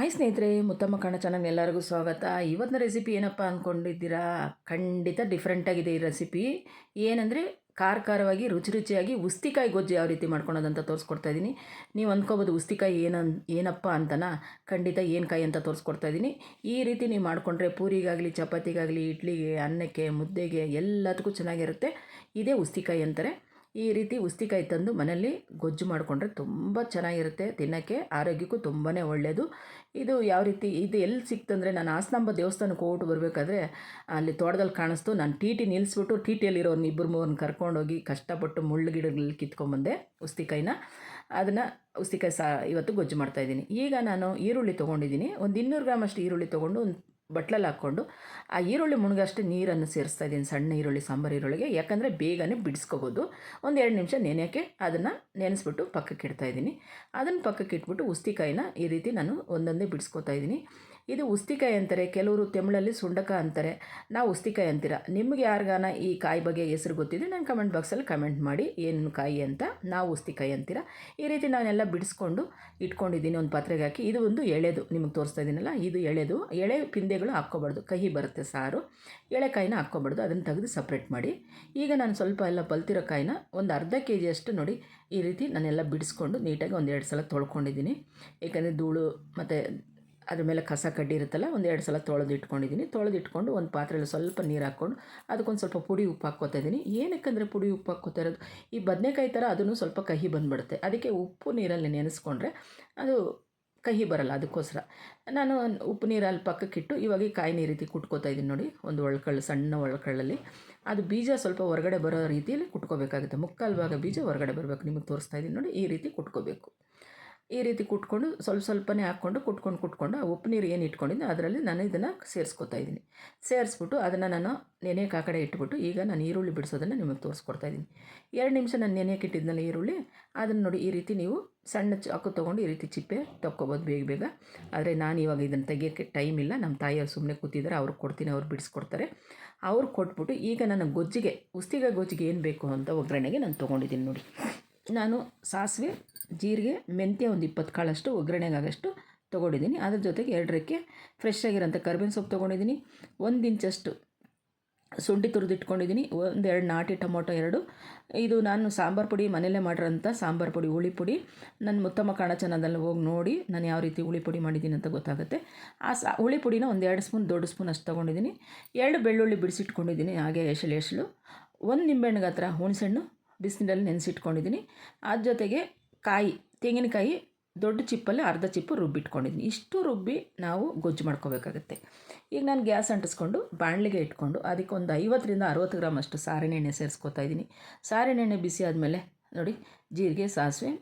Hi ಸ್ನೇಹಿತರೆ, ಮುತ್ತಮ್ಮ ಕಣ್ಣ channel ಎಲ್ಲರಿಗೂ ಸ್ವಾಗತ. ಇವತ್ತಿನ ರೆಸಿಪಿ ಏನಪ್ಪ ಅಂದ್ಕೊಂಡಿದ್ದೀರಾ ಖಂಡಿತ ಡಿಫ್ರೆಂಟಾಗಿದೆ ಈ ರೆಸಿಪಿ ಏನಂದರೆ ಖಾರ ಖಾರವಾಗಿ ರುಚಿ ರುಚಿಯಾಗಿ ಉಸ್ತಿಕಾಯಿ ಗೊಜ್ಜು ಯಾವ ರೀತಿ ಮಾಡ್ಕೊಳೋದಂತ ತೋರಿಸ್ಕೊಡ್ತಾ ಇದ್ದೀನಿ ನೀವು ಅಂದ್ಕೋಬೋದು ಉಸ್ತಿಕಾಯಿ ಏನನ್ ಏನಪ್ಪ ಅಂತನ? ಖಂಡಿತ ಏನು ಕಾಯಿ ಅಂತ ತೋರಿಸ್ಕೊಡ್ತಾ ಇದ್ದೀನಿ ಈ ರೀತಿ ನೀವು ಮಾಡಿಕೊಂಡ್ರೆ ಪೂರಿಗಾಗಲಿ, ಚಪಾತಿಗಾಗಲಿ, ಇಡ್ಲಿಗೆ, ಅನ್ನಕ್ಕೆ, ಮುದ್ದೆಗೆ ಎಲ್ಲದಕ್ಕೂ ಚೆನ್ನಾಗಿರುತ್ತೆ. ಇದೇ ಉಸ್ತಿಕಾಯಿ ಅಂತಾರೆ. ಈ ರೀತಿ ಉಸ್ತಿಕಾಯಿ ತಂದು ಮನೆಯಲ್ಲಿ ಗೊಜ್ಜು ಮಾಡಿಕೊಂಡ್ರೆ ತುಂಬ ಚೆನ್ನಾಗಿರುತ್ತೆ. ತಿನ್ನೋಕ್ಕೆ ಆರೋಗ್ಯಕ್ಕೂ ತುಂಬಾ ಒಳ್ಳೆಯದು ಇದು ಯಾವ ರೀತಿ, ಇದು ಎಲ್ಲಿ ಸಿಕ್ತಂದರೆ ನಾನು ಆಸ್ನಾಂಬ ದೇವಸ್ಥಾನಕ್ಕೆ ಹೋಗ್ಬಿಟ್ಟು ಬರಬೇಕಾದ್ರೆ ಅಲ್ಲಿ ತೋಟದಲ್ಲಿ ಕಾಣಿಸ್ತು. ನಾನು ಟಿ ಟಿ ನಿಲ್ಲಿಸ್ಬಿಟ್ಟು, ಟಿ ಟಿಯಲ್ಲಿರೋನ್ ಇಬ್ಬರು ಮೂರನ್ನ ಕರ್ಕೊಂಡೋಗಿ ಕಷ್ಟಪಟ್ಟು ಮುಳ್ಳು ಗಿಡಗಳಲ್ಲಿ ಕಿತ್ಕೊಂಬಂದೆ ಉಸ್ತಿಕಾಯಿನ. ಅದನ್ನು ಉಸ್ತಿಕಾಯಿ ಸಾ, ಇವತ್ತು ಗೊಜ್ಜು ಮಾಡ್ತಾಯಿದ್ದೀನಿ ಈಗ ನಾನು ಈರುಳ್ಳಿ ತೊಗೊಂಡಿದ್ದೀನಿ. ಒಂದು ಇನ್ನೂರು ಗ್ರಾಮ್ ಅಷ್ಟು ಈರುಳ್ಳಿ ತೊಗೊಂಡು ಒಂದು ಬಟ್ಲಲ್ಲಿ ಹಾಕ್ಕೊಂಡು ಆ ಈರುಳ್ಳಿ ಮುಣಗಷ್ಟು ನೀರನ್ನು ಸೇರಿಸ್ತಾ ಇದ್ದೀನಿ, ಸಣ್ಣ ಈರುಳ್ಳಿ, ಸಾಂಬಾರು ಈರುಳ್ಳಿಗೆ. ಯಾಕಂದರೆ ಬೇಗನೆ ಬಿಡಿಸ್ಕೋಬೋದು. ಒಂದು ಎರಡು ನಿಮಿಷ ನೆನೆಯೋಕ್ಕೆ ಅದನ್ನು ನೆನೆಸ್ಬಿಟ್ಟು ಪಕ್ಕಕ್ಕೆ ಇಡ್ತಾ ಇದ್ದೀನಿ. ಅದನ್ನು ಪಕ್ಕಕ್ಕೆ ಇಟ್ಬಿಟ್ಟು ಉಸ್ತಿಕಾಯಿನ ಈ ರೀತಿ ನಾನು ಒಂದೊಂದೇ ಬಿಡಿಸ್ಕೋತಾ ಇದ್ದೀನಿ. ಇದು ಉಸ್ತಿಕಾಯಿ ಅಂತಾರೆ. ಕೆಲವರು ತಮಿಳಲ್ಲಿ ಸುಂಡಕ ಅಂತಾರೆ. ನಾವು ಉಸ್ತಿಕಾಯಿ ಅಂತೀರ. ನಿಮಗೆ ಯಾರಿಗಾನ ಈ ಕಾಯಿ ಬಗ್ಗೆ ಹೆಸರು ಗೊತ್ತಿದೆ ನಾನು ಕಮೆಂಟ್ ಬಾಕ್ಸಲ್ಲಿ ಕಮೆಂಟ್ ಮಾಡಿ ಏನು ಕಾಯಿ ಅಂತ ನಾವು ಉಸ್ತಿಕಾಯಿ ಅಂತೀರ. ಈ ರೀತಿ ನಾನೆಲ್ಲ ಬಿಡಿಸ್ಕೊಂಡು ಇಟ್ಕೊಂಡಿದ್ದೀನಿ. ಒಂದು ಪಾತ್ರೆಗೆ ಹಾಕಿ. ಇದು ಒಂದು ಎಳೆದು ನಿಮಗೆ ತೋರಿಸ್ತಾ ಇದ್ದೀನಲ್ಲ ಇದು ಎಳೆದು. ಎಳೆ ಪಿಂದೆಗಳು ಹಾಕ್ಕೋಬಾರ್ದು. ಕಹಿ ಬರುತ್ತೆ ಸಾರು. ಎಳೆಕಾಯಿನ ಹಾಕ್ಕೋಬಾರ್ದು. ಅದನ್ನು ತೆಗೆದು ಸಪ್ರೇಟ್ ಮಾಡಿ. ಈಗ ನಾನು ಸ್ವಲ್ಪ ಎಲ್ಲ ಬಲ್ತಿರೋ ಕಾಯಿನ ಒಂದು ಅರ್ಧ ಕೆ ಜಿಯಷ್ಟು ನೋಡಿ ಈ ರೀತಿ ನಾನೆಲ್ಲ ಬಿಡಿಸ್ಕೊಂಡು ನೀಟಾಗಿ ಒಂದು ಎರಡು ಸಲ ತೊಳ್ಕೊಂಡಿದ್ದೀನಿ. ಏಕೆಂದರೆ ಧೂಳು ಮತ್ತು ಅದ್ರ ಮೇಲೆ ಕಸ ಕಡ್ಡಿ ಇರುತ್ತಲ್ಲ, ಒಂದು ಎರಡು ಸಲ ತೊಳೆದು ಇಟ್ಕೊಂಡಿದ್ದೀನಿ ತೊಳೆದು ಇಟ್ಕೊಂಡು ಒಂದು ಪಾತ್ರೆಯಲ್ಲಿ ಸ್ವಲ್ಪ ನೀರು ಹಾಕ್ಕೊಂಡು ಅದಕ್ಕೊಂದು ಸ್ವಲ್ಪ ಪುಡಿ ಉಪ್ಪು ಹಾಕ್ಕೋತಾ ಇದ್ದೀನಿ ಏನಕ್ಕಂದರೆ ಪುಡಿ ಉಪ್ಪು ಹಾಕ್ಕೋತಾ ಇರೋದು? ಈ ಬದನೆಕಾಯಿ ಥರ ಅದನ್ನು ಸ್ವಲ್ಪ ಕಹಿ ಬಂದುಬಿಡುತ್ತೆ. ಅದಕ್ಕೆ ಉಪ್ಪು ನೀರಲ್ಲಿ ನೆನೆಸ್ಕೊಂಡ್ರೆ ಅದು ಕಹಿ ಬರಲ್ಲ ಅದಕ್ಕೋಸ್ಕರ. ನಾನು ಉಪ್ಪು ನೀರಲ್ಲಿ ಪಕ್ಕಕ್ಕಿಟ್ಟು ಇವಾಗ ಕಾಯಿ ನೀರು ರೀತಿ ಕುಟ್ಕೋತಾ ಇದ್ದೀನಿ ನೋಡಿ, ಒಂದು ಒಳ್ಕಳ್ಳು ಸಣ್ಣ ಒಳ್ಕಳ್ಳಲ್ಲಿ ಅದು ಬೀಜ ಸ್ವಲ್ಪ ಹೊರಗಡೆ ಬರೋ ರೀತಿಯಲ್ಲಿ ಕುಟ್ಕೋಬೇಕಾಗುತ್ತೆ. ಮುಕ್ಕಾಲು ಭಾಗ ಬೀಜ ಹೊರಗಡೆ ಬರಬೇಕು. ನಿಮಗೆ ತೋರಿಸ್ತಾ ಇದ್ದೀನಿ ನೋಡಿ, ಈ ರೀತಿ ಕುಟ್ಕೋಬೇಕು. ಈ ರೀತಿ ಕುಟ್ಕೊಂಡು ಸ್ವಲ್ಪ ಸ್ವಲ್ಪನೇ ಹಾಕ್ಕೊಂಡು ಕುಟ್ಕೊಂಡು ಕುಟ್ಕೊಂಡು ಆ ಉಪ್ಪು ನೀರು ಏನು ಇಟ್ಕೊಂಡಿದ್ದೆ ಅದರಲ್ಲಿ ನಾನು ಇದನ್ನು ಸೇರಿಸ್ಕೊತಾ ಇದ್ದೀನಿ. ಸೇರಿಸ್ಬಿಟ್ಟು ಅದನ್ನು ನಾನು ನೆನೆಯಕ್ಕೆ ಆ ಕಡೆ ಇಟ್ಬಿಟ್ಟು ಈಗ ನಾನು ಈರುಳ್ಳಿ ಬಿಡಿಸೋದನ್ನು ನಿಮಗೆ ತೋರಿಸ್ಕೊಡ್ತಾ ಇದ್ದೀನಿ. ಎರಡು ನಿಮಿಷ ನಾನು ನೆನೆಯಕ್ಕೆ ಇಟ್ಟಿದ್ನಲ್ಲ ಈರುಳ್ಳಿ, ಅದನ್ನು ನೋಡಿ ಈ ರೀತಿ ನೀವು ಸಣ್ಣ ಚಾಕು ತೊಗೊಂಡು ಈ ರೀತಿ ಚಿಪ್ಪೆ ತಕ್ಕೊಬೋದು ಬೇಗ ಬೇಗ. ಆದರೆ ನಾನು ಇವಾಗ ಇದನ್ನು ತೆಗಿಯೋಕ್ಕೆ ಟೈಮ್ ಇಲ್ಲ, ನಮ್ಮ ತಾಯಿಯವ್ರು ಸುಮ್ಮನೆ ಕೂತಿದ್ದಾರೆ ಅವ್ರಿಗೆ ಕೊಡ್ತೀನಿ, ಅವ್ರು ಬಿಡಿಸ್ಕೊಡ್ತಾರೆ. ಅವ್ರು ಕೊಟ್ಬಿಟ್ಟು ಈಗ ನನ್ನ ಗೊಜ್ಜಿಗೆ, ಉಸ್ತಿಗೆ ಗೊಜ್ಜಿಗೆ ಏನು ಬೇಕು ಅಂತ ಒಗ್ಗರಣೆಗೆ ನಾನು ತೊಗೊಂಡಿದ್ದೀನಿ ನೋಡಿ. ನಾನು ಸಾಸಿವೆ ಜೀರಿಗೆ, ಮೆಂತ್ಯ ಒಂದು ಇಪ್ಪತ್ತು ಕಾಳಷ್ಟು ಒಗ್ಗರಣೆಗಾಗಷ್ಟು ತೊಗೊಂಡಿದ್ದೀನಿ. ಅದ್ರ ಜೊತೆಗೆ ಎರಡರಕ್ಕೆ ಫ್ರೆಶ್ ಆಗಿರೋಂಥ ಕರ್ಬೇವಿನ ಸೊಪ್ಪು ತೊಗೊಂಡಿದ್ದೀನಿ. ಒಂದು ಇಂಚಷ್ಟು ಶುಂಠಿ ತುರಿದಿಟ್ಕೊಂಡಿದ್ದೀನಿ ಒಂದು ಎರಡು ನಾಟಿ ಟೊಮೊಟೊ ಎರಡು. ಇದು ನಾನು ಸಾಂಬಾರು ಪುಡಿ, ಮನೆಯಲ್ಲೇ ಮಾಡಿರೋಂಥ ಸಾಂಬಾರು ಪುಡಿ, ಹುಳಿ ಪುಡಿ. ನನ್ನ ಮುತ್ತಮ್ಮ ಕಾಣ ಹೋಗಿ ನೋಡಿ ನಾನು ಯಾವ ರೀತಿ ಹುಳಿ ಪುಡಿ ಮಾಡಿದ್ದೀನಿ ಅಂತ ಗೊತ್ತಾಗುತ್ತೆ. ಆ ಸಾ, ಹುಳಿ ಪುಡಿನ ಒಂದು ಎರಡು ಸ್ಪೂನ್, ದೊಡ್ಡ ಸ್ಪೂನ್ ಅಷ್ಟು ತೊಗೊಂಡಿದ್ದೀನಿ. ಎರಡು ಬೆಳ್ಳುಳ್ಳಿ ಬಿಡಿಸಿಟ್ಕೊಂಡಿದ್ದೀನಿ, ಹಾಗೆ ಎಸಳು ಎಸಳು. ಒಂದು ನಿಂಬೆಹಣ್ಣಿಗೆ ಹತ್ರ ಹುಣಸೆಹಣ್ಣು ಬಿಸಿನೀರಲ್ಲಿ ನೆನೆಸಿಟ್ಕೊಂಡಿದ್ದೀನಿ. ಅದ ಜೊತೆಗೆ ಕಾಯಿ ತೆಂಗಿನಕಾಯಿ ದೊಡ್ಡ ಚಿಪ್ಪಲ್ಲಿ ಅರ್ಧ ಚಿಪ್ಪು ರುಬ್ಬಿಟ್ಕೊಂಡಿದ್ದೀನಿ ಇಷ್ಟು ರುಬ್ಬಿ ನಾವು ಗೊಜ್ಜು ಮಾಡ್ಕೋಬೇಕಾಗತ್ತೆ. ಈಗ ನಾನು ಗ್ಯಾಸ್ ಅಂಟಿಸ್ಕೊಂಡು ಬಾಣಲಿಗೆ ಇಟ್ಕೊಂಡು ಅದಕ್ಕೆ ಒಂದು ಐವತ್ತರಿಂದ ಅರುವತ್ತು ಗ್ರಾಮ್ ಅಷ್ಟು ಸಾರಿನ ಎಣ್ಣೆ ಸೇರಿಸ್ಕೊತಾ ಇದ್ದೀನಿ. ಸಾರಿನೆಣ್ಣೆ ಬಿಸಿ ಆದಮೇಲೆ ನೋಡಿ, ಜೀರಿಗೆ, ಸಾಸಿವೆ,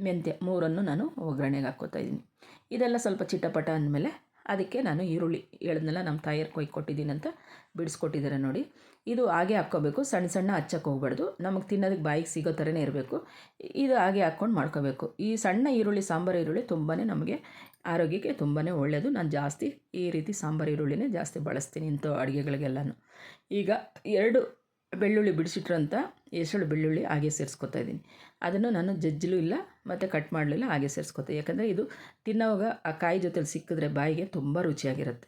ಮೆಂತ್ಯ ಮೂರನ್ನು ನಾನು ಒಗ್ಗರಣೆಗೆ ಹಾಕ್ಕೋತಾ ಇದ್ದೀನಿ. ಇದೆಲ್ಲ ಸ್ವಲ್ಪ ಚಿಟಪಟ ಅಂದಮೇಲೆ ಅದಕ್ಕೆ ನಾನು ಈರುಳ್ಳಿ ಹೇಳಿದ್ನೆಲ್ಲ ನಮ್ಮ ತಾಯಿಯರು ಕೊಯ್ ಅಂತ ಬಿಡಿಸ್ಕೊಟ್ಟಿದ್ದಾರೆ ನೋಡಿ. ಇದು ಹಾಗೆ ಹಾಕ್ಕೋಬೇಕು. ಸಣ್ಣ ಸಣ್ಣ ಹಚ್ಚಕ್ಕೆ ಹೋಗ್ಬಾರ್ದು. ನಮಗೆ ತಿನ್ನೋದಕ್ಕೆ ಬಾಯಿಗೆ ಸಿಗೋ ಥರನೇ ಇರಬೇಕು. ಇದು ಹಾಗೆ ಹಾಕ್ಕೊಂಡು ಮಾಡ್ಕೋಬೇಕು. ಈ ಸಣ್ಣ ಈರುಳ್ಳಿ, ಸಾಂಬಾರು ಈರುಳ್ಳಿ ತುಂಬಾ ನಮಗೆ ಆರೋಗ್ಯಕ್ಕೆ ತುಂಬಾ ಒಳ್ಳೆಯದು ನಾನು ಜಾಸ್ತಿ ಈ ರೀತಿ ಸಾಂಬಾರು ಈರುಳ್ಳಿನೇ ಜಾಸ್ತಿ ಬಳಸ್ತೀನಿ ಇಂಥ ಅಡುಗೆಗಳಿಗೆಲ್ಲನೂ. ಈಗ ಎರಡು ಬೆಳ್ಳುಳ್ಳಿ ಬಿಡಿಸಿಟ್ರಂಥ ಎಸಳು ಬೆಳ್ಳುಳ್ಳಿ ಹಾಗೆ ಸೇರಿಸ್ಕೊತಾ ಇದ್ದೀನಿ. ಅದನ್ನು ನಾನು ಜಜ್ಜಲೂ ಇಲ್ಲ, ಮತ್ತು ಕಟ್ ಮಾಡಲಿಲ್ಲ, ಹಾಗೆ ಸೇರಿಸ್ಕೊತೆ. ಯಾಕಂದರೆ ಇದು ತಿನ್ನೋವಾಗ ಆ ಕಾಯಿ ಜೊತೆಲಿ ಸಿಕ್ಕಿದ್ರೆ ಬಾಯಿಗೆ ತುಂಬ ರುಚಿಯಾಗಿರುತ್ತೆ.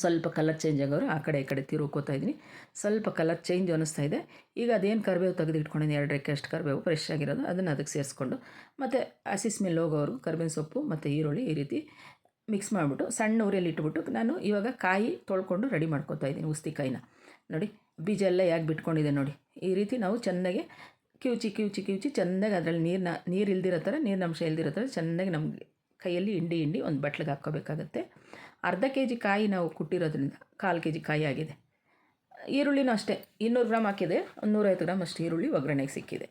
ಸ್ವಲ್ಪ ಕಲರ್ ಚೇಂಜ್ ಆಗೋರು ಆ ಕಡೆ ಈ ಕಡೆ ತಿರುಕೋತಾ ಇದ್ದೀನಿ. ಸ್ವಲ್ಪ ಕಲರ್ ಚೇಂಜ್ ಅನ್ನಿಸ್ತಾ ಇದೆ. ಈಗ ಅದೇನು ಕರಿಬೇವು ತೆಗೆದು ಇಟ್ಕೊಂಡಿದ್ದೀನಿ ಎರಡು ರೆಕ್ಕೆ ಅಷ್ಟು ಕರಿಬೇವು ಫ್ರೆಶ್ ಆಗಿರೋದು. ಅದನ್ನು ಅದಕ್ಕೆ ಸೇರಿಸ್ಕೊಂಡು, ಮತ್ತು ಹಸಿ ಸ್ಮೆಲ್ ಹೋಗೋರು ಕರಿಬೇವಿನ ಸೊಪ್ಪು ಮತ್ತು ಈರುಳ್ಳಿ ಈ ರೀತಿ ಮಿಕ್ಸ್ ಮಾಡಿಬಿಟ್ಟು ಸಣ್ಣ ಉರಿಯಲ್ಲಿ ಇಟ್ಬಿಟ್ಟು ನಾನು ಇವಾಗ ಕಾಯಿ ತೊಳ್ಕೊಂಡು ರೆಡಿ ಮಾಡ್ಕೊತಾ ಇದ್ದೀನಿ, ಉಸ್ತಿಕಾಯಿನ. ನೋಡಿ ಬೀಜ ಎಲ್ಲ ಯಾಕೆ ಬಿಟ್ಕೊಂಡಿದೆ ನೋಡಿ. ಈ ರೀತಿ ನಾವು ಚೆನ್ನಾಗಿ ಕಿವುಚಿ ಕಿವುಚಿ ಕಿವುಚಿ ಚೆನ್ನಾಗಿ ಅದರಲ್ಲಿ ನೀರನ್ನ ನೀರು ಇಲ್ದಿರೋ ಥರ ನೀರಿನಂಶ ಇಲ್ದಿರೋ ಥರ ಚೆನ್ನಾಗಿ ನಮಗೆ ಕೈಯಲ್ಲಿ ಹಿಂಡಿ ಹಿಂಡಿ ಒಂದು ಬಟ್ಲಿಗೆ ಹಾಕ್ಕೋಬೇಕಾಗತ್ತೆ. ಅರ್ಧ ಕೆ ಜಿ ಕಾಯಿ ನಾವು ಕುಟ್ಟಿರೋದ್ರಿಂದ ಕಾಲು ಕೆ ಜಿ ಕಾಯಿ ಆಗಿದೆ. ಈರುಳ್ಳಿನೂ ಅಷ್ಟೇ, ಇನ್ನೂರು ಗ್ರಾಮ್ ಹಾಕಿದೆ, ಒಂದು ನೂರೈವತ್ತು ಗ್ರಾಮ್ ಅಷ್ಟು ಈರುಳ್ಳಿ ಒಗ್ಗರಣೆಗೆ ಸಿಕ್ಕಿದೆ.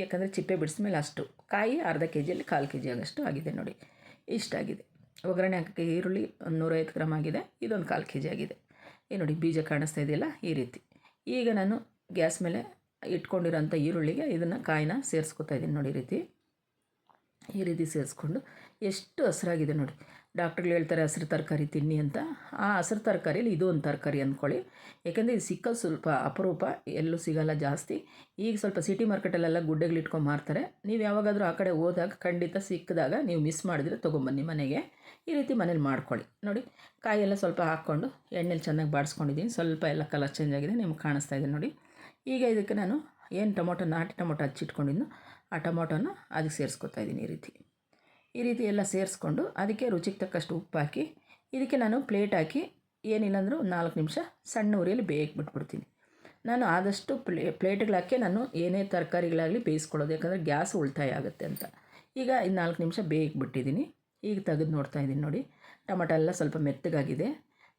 ಯಾಕಂದರೆ ಚಿಪ್ಪೆ ಬಿಡಿಸ್ಮೇಲೆ ಅಷ್ಟು ಕಾಯಿ ಅರ್ಧ ಕೆ ಜಿಯಲ್ಲಿ ಕಾಲು ಕೆ ಜಿ ಆಗೋಷ್ಟು ಆಗಿದೆ ನೋಡಿ ಇಷ್ಟಾಗಿದೆ ಒಗ್ಗರಣೆ ಹಾಕೋಕ್ಕೆ ಈರುಳ್ಳಿ ಒಂದು ನೂರೈವತ್ತು ಗ್ರಾಮ್ ಆಗಿದೆ, ಇದೊಂದು ಕಾಲು ಕೆ ಜಿ ಆಗಿದೆ. ಏ ನೋಡಿ ಬೀಜ ಕಾಣಿಸ್ತಾ ಇದೆಯಲ್ಲ, ಈ ರೀತಿ. ಈಗ ನಾನು ಗ್ಯಾಸ್ ಮೇಲೆ ಇಟ್ಕೊಂಡಿರೋಂಥ ಈರುಳ್ಳಿಗೆ ಇದನ್ನು ಕಾಯಿನ ಸೇರಿಸ್ಕೊತಾ ಇದ್ದೀನಿ ನೋಡಿ ಈ ರೀತಿ. ಈ ರೀತಿ ಸೇರಿಸ್ಕೊಂಡು ಎಷ್ಟು ಹಸಿರಾಗಿದೆ ನೋಡಿ. ಡಾಕ್ಟ್ರುಗಳು ಹೇಳ್ತಾರೆ ಹಸಿರು ತರಕಾರಿ ತಿನ್ನಿ ಅಂತ. ಆ ಹಸಿರು ತರಕಾರಿಲಿ ಇದು ಒಂದು ತರಕಾರಿ ಅಂದ್ಕೊಳ್ಳಿ. ಯಾಕೆಂದರೆ ಇದು ಸಿಕ್ಕೋದು ಸ್ವಲ್ಪ ಅಪರೂಪ, ಎಲ್ಲೂ ಸಿಗಲ್ಲ ಜಾಸ್ತಿ. ಈಗ ಸ್ವಲ್ಪ ಸಿಟಿ ಮಾರ್ಕೆಟಲ್ಲೆಲ್ಲ ಗುಡ್ಡೆಗಳು ಇಟ್ಕೊಂಡು ಮಾರ್ತಾರೆ. ನೀವು ಯಾವಾಗಾದರೂ ಆ ಕಡೆ ಹೋದಾಗ ಖಂಡಿತ ಸಿಕ್ಕಿದಾಗ ನೀವು ಮಿಸ್ ಮಾಡಿದರೆ ತೊಗೊಂಬನ್ನಿ ಮನೆಗೆ. ಈ ರೀತಿ ಮನೇಲಿ ಮಾಡ್ಕೊಳ್ಳಿ. ನೋಡಿ ಕಾಯೆಲ್ಲ ಸ್ವಲ್ಪ ಹಾಕ್ಕೊಂಡು ಎಣ್ಣೆಲಿ ಚೆನ್ನಾಗಿ ಬಾಡಿಸ್ಕೊಂಡಿದ್ದೀನಿ. ಸ್ವಲ್ಪ ಎಲ್ಲ ಕಲರ್ ಚೇಂಜ್ ಆಗಿದೆ, ನಿಮ್ಗೆ ಕಾಣಿಸ್ತಾ ಇದೆ ನೋಡಿ. ಈಗ ಇದಕ್ಕೆ ನಾನು ಏನು ಟೊಮೊಟೊ, ನಾಟಿ ಟೊಮೊಟೊ ಹಚ್ಚಿಟ್ಕೊಂಡಿದ್ದು ಆ ಟೊಮೊಟೊನ ಅದಕ್ಕೆ ಸೇರಿಸ್ಕೊತಾ ಇದ್ದೀನಿ ಈ ರೀತಿ. ಈ ರೀತಿ ಎಲ್ಲ ಸೇರಿಸ್ಕೊಂಡು ಅದಕ್ಕೆ ರುಚಿಗೆ ತಕ್ಕಷ್ಟು ಉಪ್ಪು ಹಾಕಿ, ಇದಕ್ಕೆ ನಾನು ಪ್ಲೇಟ್ ಹಾಕಿ ಏನಿಲ್ಲ ಅಂದರೂ ನಾಲ್ಕು ನಿಮಿಷ ಸಣ್ಣ ಉರಿಯಲ್ಲಿ ಬೇಯಕ್ಕೆ ಬಿಟ್ಬಿಡ್ತೀನಿ. ನಾನು ಆದಷ್ಟು ಪ್ಲೇ ಪ್ಲೇಟ್ಗಳಾಕೆ ನಾನು ಏನೇ ತರಕಾರಿಗಳಾಗಲಿ ಬೇಯಿಸ್ಕೊಳ್ಳೋದು, ಯಾಕಂದರೆ ಗ್ಯಾಸ್ ಉಳಿತಾಯ ಆಗುತ್ತೆ ಅಂತ. ಈಗ ಇದು ನಾಲ್ಕು ನಿಮಿಷ ಬೇಯಕ್ಕೆ ಬಿಟ್ಟಿದ್ದೀನಿ. ಈಗ ತೆಗೆದು ನೋಡ್ತಾ ಇದ್ದೀನಿ ನೋಡಿ. ಟೊಮಟೊ ಎಲ್ಲ ಸ್ವಲ್ಪ ಮೆತ್ತಗಾಗಿದೆ.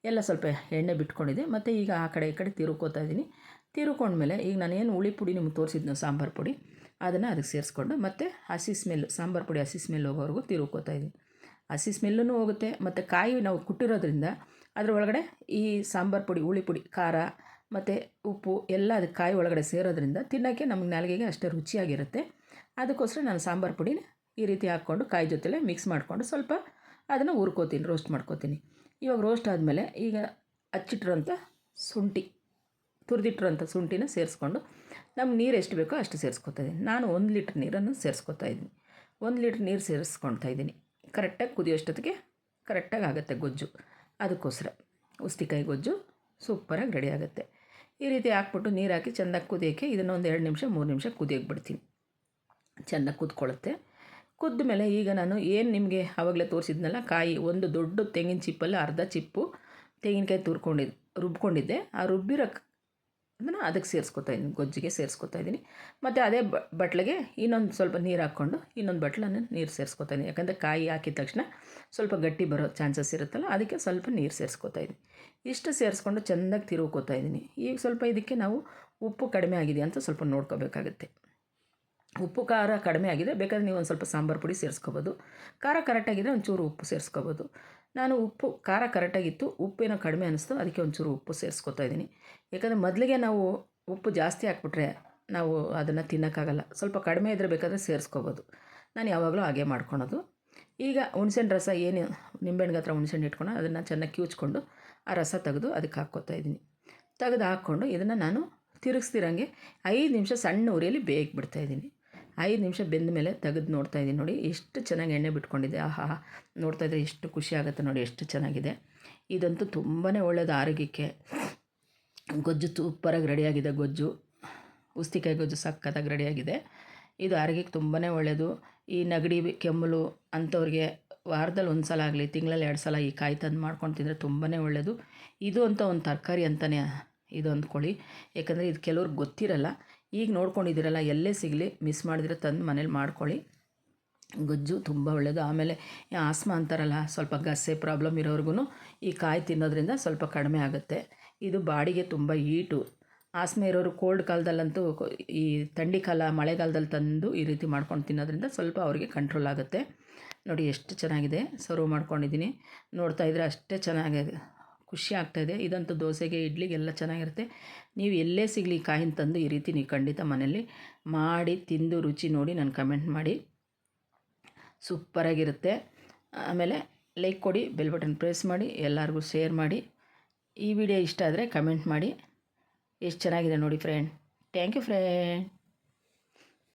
ಎಲ್ಲ ಸ್ವಲ್ಪ ಎಣ್ಣೆ ಬಿಟ್ಕೊಂಡಿದೆ. ಮತ್ತು ಈಗ ಆ ಕಡೆ ಈ ಕಡೆ ತಿರುಕೋತಾ ಇದ್ದೀನಿ. ತಿರುಕೊಂಡ್ಮೇಲೆ ಈಗ ನಾನೇನು ಹುಳಿ ಪುಡಿ ನಿಮ್ಗೆ ತೋರಿಸಿದ್ನೋ ಸಾಂಬಾರು ಪುಡಿ. ಅದನ್ನು ಅದಕ್ಕೆ ಸೇರಿಸ್ಕೊಂಡು ಮತ್ತು ಹಸಿ ಸ್ಮೆಲ್ ಸಾಂಬಾರು ಪುಡಿ ಹಸಿ ಸ್ಮೆಲ್ ಹೋಗೋವರೆಗೂ ತಿರುಕೋತಾ ಇದ್ದೀನಿ ಹಸಿ ಸ್ಮೆಲ್ಲೂ ಹೋಗುತ್ತೆ, ಮತ್ತು ಕಾಯಿ ನಾವು ಕುಟ್ಟಿರೋದ್ರಿಂದ ಅದರ ಒಳಗಡೆ ಈ ಸಾಂಬಾರು ಪುಡಿ, ಹುಳಿ ಪುಡಿ, ಖಾರ, ಮತ್ತು ಉಪ್ಪು ಎಲ್ಲ ಅದಕ್ಕೆ ಕಾಯಿ ಒಳಗಡೆ ಸೇರೋದ್ರಿಂದ ತಿನ್ನೋಕ್ಕೆ ನಮಗೆ ನಾಲ್ಗೆಗೆ ಅಷ್ಟೇ ರುಚಿಯಾಗಿರುತ್ತೆ. ಅದಕ್ಕೋಸ್ಕರ ನಾನು ಸಾಂಬಾರು ಪುಡಿನ ಈ ರೀತಿ ಹಾಕ್ಕೊಂಡು ಕಾಯಿ ಜೊತೆಲೆ ಮಿಕ್ಸ್ ಮಾಡಿಕೊಂಡು ಸ್ವಲ್ಪ ಅದನ್ನು ಹುರ್ಕೋತೀನಿ ರೋಸ್ಟ್ ಮಾಡ್ಕೋತೀನಿ. ಇವಾಗ ರೋಸ್ಟ್ ಆದಮೇಲೆ ಈಗ ಹಚ್ಚಿಟ್ಟಿರೋಂಥ ಶುಂಠಿ. ತುರಿದಿಟ್ಟಿರೋಂಥ ಶುಂಠಿನ ಸೇರಿಸ್ಕೊಂಡು ನಮ್ಗೆ ನೀರು ಎಷ್ಟು ಬೇಕೋ ಅಷ್ಟು ಸೇರಿಸ್ಕೊತಾ ಇದ್ದೀನಿ ನಾನು ಒಂದು ಲೀಟ್ರ್ ನೀರನ್ನು ಸೇರಿಸ್ಕೊತಾ ಇದ್ದೀನಿ ಒಂದು ಲೀಟ್ರ್ ನೀರು ಸೇರಿಸ್ಕೊಳ್ತಾ ಇದ್ದೀನಿ ಕರೆಕ್ಟಾಗಿ ಕುದಿಯೋಷ್ಟೊತ್ತಿಗೆ ಕರೆಕ್ಟಾಗಿ ಆಗುತ್ತೆ ಗೊಜ್ಜು. ಅದಕ್ಕೋಸ್ಕರ ಉಸ್ತಿಕಾಯಿ ಗೊಜ್ಜು ಸೂಪರಾಗಿ ರೆಡಿ ಆಗುತ್ತೆ. ಈ ರೀತಿ ಹಾಕ್ಬಿಟ್ಟು ನೀರು ಹಾಕಿ ಚೆಂದಾಗಿ ಕುದಿಯೋಕ್ಕೆ ಇದನ್ನು ಒಂದು ಎರಡು ನಿಮಿಷ, ಮೂರು ನಿಮಿಷ ಕುದಿಯೋಕ್ಕೆ ಬಿಡ್ತೀನಿ ಚೆಂದಾಗಿ ಕುದ್ಕೊಳ್ಳುತ್ತೆ ಕುದ್ದ ಮೇಲೆ ಈಗ ನಾನು ಏನು ನಿಮಗೆ ಆವಾಗಲೇ ತೋರಿಸಿದ್ನಲ್ಲ, ಕಾಯಿ ಒಂದು ದೊಡ್ಡ ತೆಂಗಿನ ಚಿಪ್ಪಲ್ಲಿ, ಅರ್ಧ ಚಿಪ್ಪು ತೆಂಗಿನಕಾಯಿ ತುರ್ಕೊಂಡಿದ್ದು ರುಬ್ಕೊಂಡಿದ್ದೆ. ಆ ರುಬ್ಬಿರೋ ಅದನ್ನು ಅದಕ್ಕೆ ಸೇರಿಸ್ಕೊತಾ ಇದ್ದೀನಿ, ಗೊಜ್ಜಿಗೆ ಸೇರಿಸ್ಕೊತಾ ಇದ್ದೀನಿ. ಮತ್ತು ಅದೇ ಬಟ್ಲಿಗೆ ಇನ್ನೊಂದು ಸ್ವಲ್ಪ ನೀರು ಹಾಕ್ಕೊಂಡು ಇನ್ನೊಂದು ಬಟ್ಲನ್ನು ನೀರು ಸೇರಿಸ್ಕೊತಾ ಇದ್ದೀನಿ. ಯಾಕಂದರೆ ಕಾಯಿ ಹಾಕಿದ ತಕ್ಷಣ ಸ್ವಲ್ಪ ಗಟ್ಟಿ ಬರೋ ಚಾನ್ಸಸ್ ಇರುತ್ತಲ್ಲ, ಅದಕ್ಕೆ ಸ್ವಲ್ಪ ನೀರು ಸೇರಿಸ್ಕೊತಾ ಇದ್ದೀನಿ. ಇಷ್ಟು ಸೇರಿಸ್ಕೊಂಡು ಚೆಂದಾಗಿ ತಿರುಗ್ಕೋತಾ ಇದ್ದೀನಿ. ಈಗ ಸ್ವಲ್ಪ ಇದಕ್ಕೆ ನಾವು ಉಪ್ಪು ಕಡಿಮೆ ಆಗಿದೆ ಅಂತ ಸ್ವಲ್ಪ ನೋಡ್ಕೋಬೇಕಾಗುತ್ತೆ. ಉಪ್ಪು, ಖಾರ ಕಡಿಮೆ ಆಗಿದೆ, ಬೇಕಾದ್ರೆ ನೀವು ಒಂದು ಸ್ವಲ್ಪ ಸಾಂಬಾರು ಪುಡಿ ಸೇರಿಸ್ಕೋಬೋದು. ಖಾರ ಕರೆಕ್ಟಾಗಿದ್ದರೆ ಒಂಚೂರು ಉಪ್ಪು ಸೇರಿಸ್ಕೋಬೋದು. ನಾನು ಉಪ್ಪು, ಖಾರ ಕರೆಕ್ಟಾಗಿತ್ತು ಉಪ್ಪೇನೋ ಕಡಿಮೆ ಅನ್ನಿಸ್ತು ಅದಕ್ಕೆ ಒಂಚೂರು ಉಪ್ಪು ಸೇರಿಸ್ಕೊತಾ ಇದ್ದೀನಿ. ಯಾಕಂದರೆ ಮೊದಲಿಗೆ ನಾವು ಉಪ್ಪು ಜಾಸ್ತಿ ಹಾಕ್ಬಿಟ್ರೆ ನಾವು ಅದನ್ನು ತಿನ್ನೋಕ್ಕಾಗಲ್ಲ. ಸ್ವಲ್ಪ ಕಡಿಮೆ ಇದ್ದರೆ ಬೇಕಾದರೆ ಸೇರಿಸ್ಕೋಬೋದು. ನಾನು ಯಾವಾಗಲೂ ಹಾಗೆ ಮಾಡ್ಕೊಳೋದು. ಈಗ ಹುಣ್ಸೆಹಣ್ಣು ರಸ ಏನು ನಿಂಬೆಣ್ಣಿಗೆ ಹತ್ರ ಹುಣ್ಸೆಣ್ಣು ಇಟ್ಕೊಂಡು ಅದನ್ನು ಚೆನ್ನಾಗಿ ಕಿವುಚ್ಕೊಂಡು ಆ ರಸ ತೆಗೆದು ಅದಕ್ಕೆ ಹಾಕ್ಕೋತಾ ಇದ್ದೀನಿ. ತೆಗೆದು ಹಾಕ್ಕೊಂಡು ಇದನ್ನು ನಾನು ತಿರುಗಿಸ್ತಿರಂಗೆ ಐದು ನಿಮಿಷ ಸಣ್ಣ ಉರಿಯಲ್ಲಿ ಬೇಯಕ್ಕೆ ಬಿಡ್ತಾಯಿದ್ದೀನಿ ಐದು ನಿಮಿಷ ಬೆಂದ ಮೇಲೆ ತೆಗೆದು ನೋಡ್ತಾ ಇದ್ದೀನಿ ನೋಡಿ, ಎಷ್ಟು ಚೆನ್ನಾಗಿ ಎಣ್ಣೆ ಬಿಟ್ಕೊಂಡಿದೆ. ಆಹಾ, ನೋಡ್ತಾ ಇದ್ದರೆ ಎಷ್ಟು ಖುಷಿ ಆಗುತ್ತೆ ನೋಡಿ, ಎಷ್ಟು ಚೆನ್ನಾಗಿದೆ. ಇದಂತೂ ತುಂಬಾ ಒಳ್ಳೆಯದು ಆರೋಗ್ಯಕ್ಕೆ. ಗೊಜ್ಜು ಸೂಪರಾಗಿ ರೆಡಿಯಾಗಿದೆ, ಗೊಜ್ಜು. ಉಸ್ತಿಕಾಯಿ ಗೊಜ್ಜು ಸಕ್ಕತ್ತಾಗಿ ರೆಡಿಯಾಗಿದೆ. ಇದು ಆರೋಗ್ಯಕ್ಕೆ ತುಂಬಾ ಒಳ್ಳೆಯದು ಈ ನೆಗಡಿ, ಕೆಮ್ಮಲು ಅಂಥವ್ರಿಗೆ ವಾರದಲ್ಲಿ ಒಂದು ಸಲ ಆಗಲಿ, ತಿಂಗಳಲ್ಲಿ ಎರಡು ಸಲ ಈ ಕಾಯಿ ತಂದು ಮಾಡ್ಕೊಂಡು ತಿಂದರೆ ತುಂಬಾ ಒಳ್ಳೆಯದು ಇದು ಅಂತ ಒಂದು ತರಕಾರಿ ಅಂತಲೇ ಇದು ಅಂದ್ಕೊಳ್ಳಿ. ಯಾಕಂದರೆ ಇದು ಕೆಲವ್ರಿಗೆ ಗೊತ್ತಿರಲ್ಲ. ಈಗ ನೋಡ್ಕೊಂಡಿದ್ದೀರಲ್ಲ, ಎಲ್ಲೇ ಸಿಗಲಿ ಮಿಸ್ ಮಾಡಿದ್ರೆ ತಂದು ಮನೇಲಿ ಮಾಡ್ಕೊಳ್ಳಿ. ಗೊಜ್ಜು ತುಂಬ ಒಳ್ಳೆಯದು ಆಮೇಲೆ ಆಸ್ಮ ಅಂತಾರಲ್ಲ, ಸ್ವಲ್ಪ ಗಸೆ ಪ್ರಾಬ್ಲಮ್ ಇರೋರ್ಗು ಈ ಕಾಯಿ ತಿನ್ನೋದ್ರಿಂದ ಸ್ವಲ್ಪ ಕಡಿಮೆ ಆಗುತ್ತೆ. ಇದು ಬಾಡಿಗೆ ತುಂಬ ಈಟು. ಆಸ್ಮೆ ಇರೋರು ಕೋಲ್ಡ್ ಕಾಲದಲ್ಲಂತೂ ಈ ಥಂಡಿ ಕಾಲ, ಮಳೆಗಾಲದಲ್ಲಿ ತಂದು ಈ ರೀತಿ ಮಾಡ್ಕೊಂಡು ತಿನ್ನೋದ್ರಿಂದ ಸ್ವಲ್ಪ ಅವರಿಗೆ ಕಂಟ್ರೋಲ್ ಆಗುತ್ತೆ. ನೋಡಿ, ಎಷ್ಟು ಚೆನ್ನಾಗಿದೆ. ಸರ್ವ್ ಮಾಡ್ಕೊಂಡಿದ್ದೀನಿ. ನೋಡ್ತಾ ಇದ್ರೆ ಅಷ್ಟೇ ಚೆನ್ನಾಗಿದೆ. ಖುಷಿ ಆಗ್ತಾಯಿದೆ. ಇದಂತೂ ದೋಸೆಗೆ ಇಡ್ಲಿಗೆ ಎಲ್ಲ ಚೆನ್ನಾಗಿರುತ್ತೆ. ನೀವು ಎಲ್ಲೇ ಸಿಗಲಿ, ಕಾಯಿನ ತಂದು ಈ ರೀತಿ ನೀವು ಖಂಡಿತ ಮನೆಯಲ್ಲಿ ಮಾಡಿ ತಿಂದು ರುಚಿ ನೋಡಿ ನಾನು ಕಮೆಂಟ್ ಮಾಡಿ. ಸೂಪರಾಗಿರುತ್ತೆ. ಆಮೇಲೆ ಲೈಕ್ ಕೊಡಿ, ಬೆಲ್ ಬಟನ್ ಪ್ರೆಸ್ ಮಾಡಿ, ಎಲ್ಲರಿಗೂ ಶೇರ್ ಮಾಡಿ. ಈ ವಿಡಿಯೋ ಇಷ್ಟ ಆದರೆ ಕಮೆಂಟ್ ಮಾಡಿ. ಎಷ್ಟು ಚೆನ್ನಾಗಿದೆ ನೋಡಿ ಫ್ರೆಂಡ್. Thank you friend.